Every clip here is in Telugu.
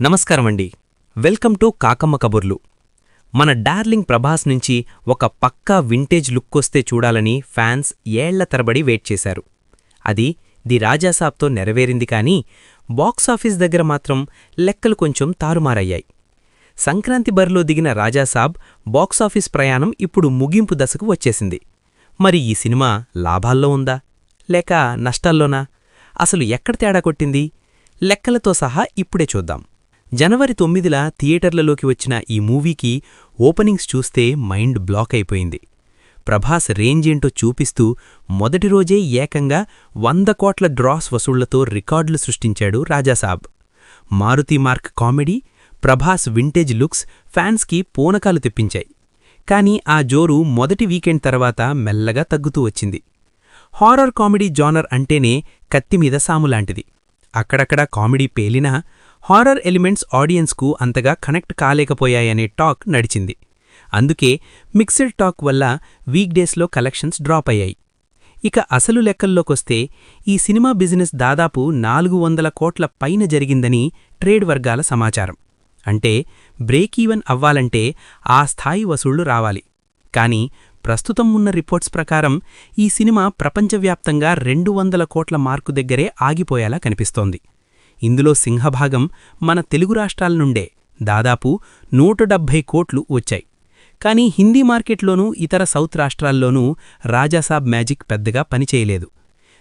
నమస్కారమండి. వెల్కమ్ టు కాకమ్మ కబుర్లు. మన డార్లింగ్ ప్రభాస్ నుంచి ఒక పక్కా వింటేజ్ లుక్కొస్తే చూడాలని ఫ్యాన్స్ ఏళ్ళ తరబడి వెయిట్ చేశారు. అది ది రాజాసాబ్తో నెరవేరింది కానీ బాక్సాఫీస్ దగ్గర మాత్రం లెక్కలు కొంచెం తారుమారయ్యాయి. సంక్రాంతి బరిలో దిగిన రాజాసాబ్ బాక్సాఫీస్ ప్రయాణం ఇప్పుడు ముగింపు దశకు వచ్చేసింది. మరి ఈ సినిమా లాభాల్లో ఉందా? లేక నష్టాల్లోనా? అసలు ఎక్కడ తేడా కొట్టింది? లెక్కలతో సహా ఇప్పుడే చూద్దాం. జనవరి తొమ్మిదిలా థియేటర్లలోకి వచ్చిన ఈ మూవీకి ఓపెనింగ్స్ చూస్తే మైండ్ బ్లాక్ అయిపోయింది. ప్రభాస్ రేంజ్ ఏంటో చూపిస్తూ మొదటి రోజే ఏకంగా వంద కోట్ల డ్రాస్ వసూళ్ళతో రికార్డులు సృష్టించాడు Rajasaab. Maruthi mark comedy Prabhas vintage looks ఫ్యాన్స్కి పూనకాలు తెప్పించాయి. కానీ ఆ జోరు మొదటి వీకెండ్ తర్వాత మెల్లగా తగ్గుతూ వచ్చింది. హారర్ కామెడీ జానర్ అంటేనే కత్తిమీద సాములాంటిది అక్కడక్కడ కామెడీ పేలినా హారర్ ఎలిమెంట్స్ ఆడియన్స్కు అంతగా కనెక్ట్ కాలేకపోయాయనే టాక్ నడిచింది. అందుకే మిక్స్డ్ టాక్ వల్ల వీక్డేస్లో కలెక్షన్స్ డ్రాప్ అయ్యాయి. ఇక అసలు లెక్కల్లోకొస్తే ఈ సినిమా బిజినెస్ దాదాపు నాలుగు వందల కోట్ల పైన జరిగిందని ట్రేడ్ వర్గాల సమాచారం. అంటే బ్రేక్ ఈవెన్ అవ్వాలంటే ఆ స్థాయి వసూళ్ళు రావాలి. కానీ ప్రస్తుతం ఉన్న రిపోర్ట్స్ ప్రకారం ఈ సినిమా ప్రపంచవ్యాప్తంగా రెండు వందల కోట్ల మార్కు దగ్గరే ఆగిపోయేలా కనిపిస్తోంది. ఇందులో సింహభాగం మన తెలుగు రాష్ట్రాల నుండే దాదాపు నూట డెబ్భై కోట్లు వచ్చాయి. కానీ హిందీ మార్కెట్లోనూ ఇతర సౌత్ రాష్ట్రాల్లోనూ రాజాసాబ్ మ్యాజిక్ పెద్దగా పనిచేయలేదు.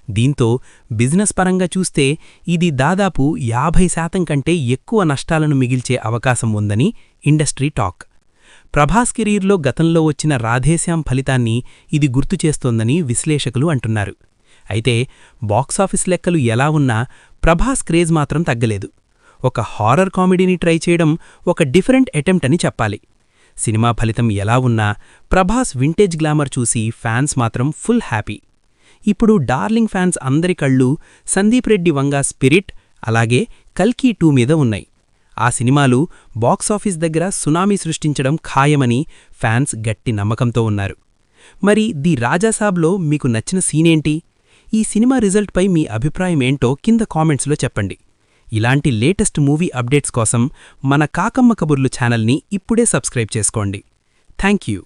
దీంతో బిజినెస్ పరంగా చూస్తే ఇది దాదాపు యాభై శాతం కంటే ఎక్కువ నష్టాలను మిగిల్చే అవకాశం ఉందని ఇండస్ట్రీ టాక్. ప్రభాస్ కెరీర్లో గతంలో వచ్చిన రాధేశ్యాం ఫలితాన్ని ఇది గుర్తుచేస్తోందని విశ్లేషకులు అంటున్నారు. అయితే బాక్సాఫీస్ లెక్కలు ఎలా ఉన్నా ప్రభాస్ క్రేజ్ మాత్రం తగ్గలేదు. ఒక హారర్ కామెడీని ట్రై చేయడం ఒక డిఫరెంట్ అటెంప్ట్ అని చెప్పాలి. సినిమా ఫలితం ఎలా ఉన్నా ప్రభాస్ వింటేజ్ గ్లామర్ చూసి ఫ్యాన్స్ మాత్రం ఫుల్ హ్యాపీ. ఇప్పుడు డార్లింగ్ ఫ్యాన్స్ అందరి కళ్ళు సందీప్ రెడ్డి వంగా స్పిరిట్ అలాగే కల్కీ టూ మీద ఉన్నాయి. ఆ సినిమాలు బాక్సాఫీస్ దగ్గర సునామీ సృష్టించడం ఖాయమని ఫ్యాన్స్ గట్టి నమ్మకంతో ఉన్నారు. మరి ది రాజాసాబ్లో మీకు నచ్చిన సీనేంటి? ఈ సినిమా రిజల్ట్పై మీ అభిప్రాయం ఏంటో కింద కామెంట్స్లో చెప్పండి. ఇలాంటి లేటెస్ట్ మూవీ అప్డేట్స్ కోసం మన కాకమ్మ కబుర్లు ఛానల్ని ఇప్పుడే సబ్స్క్రైబ్ చేసుకోండి. Thank you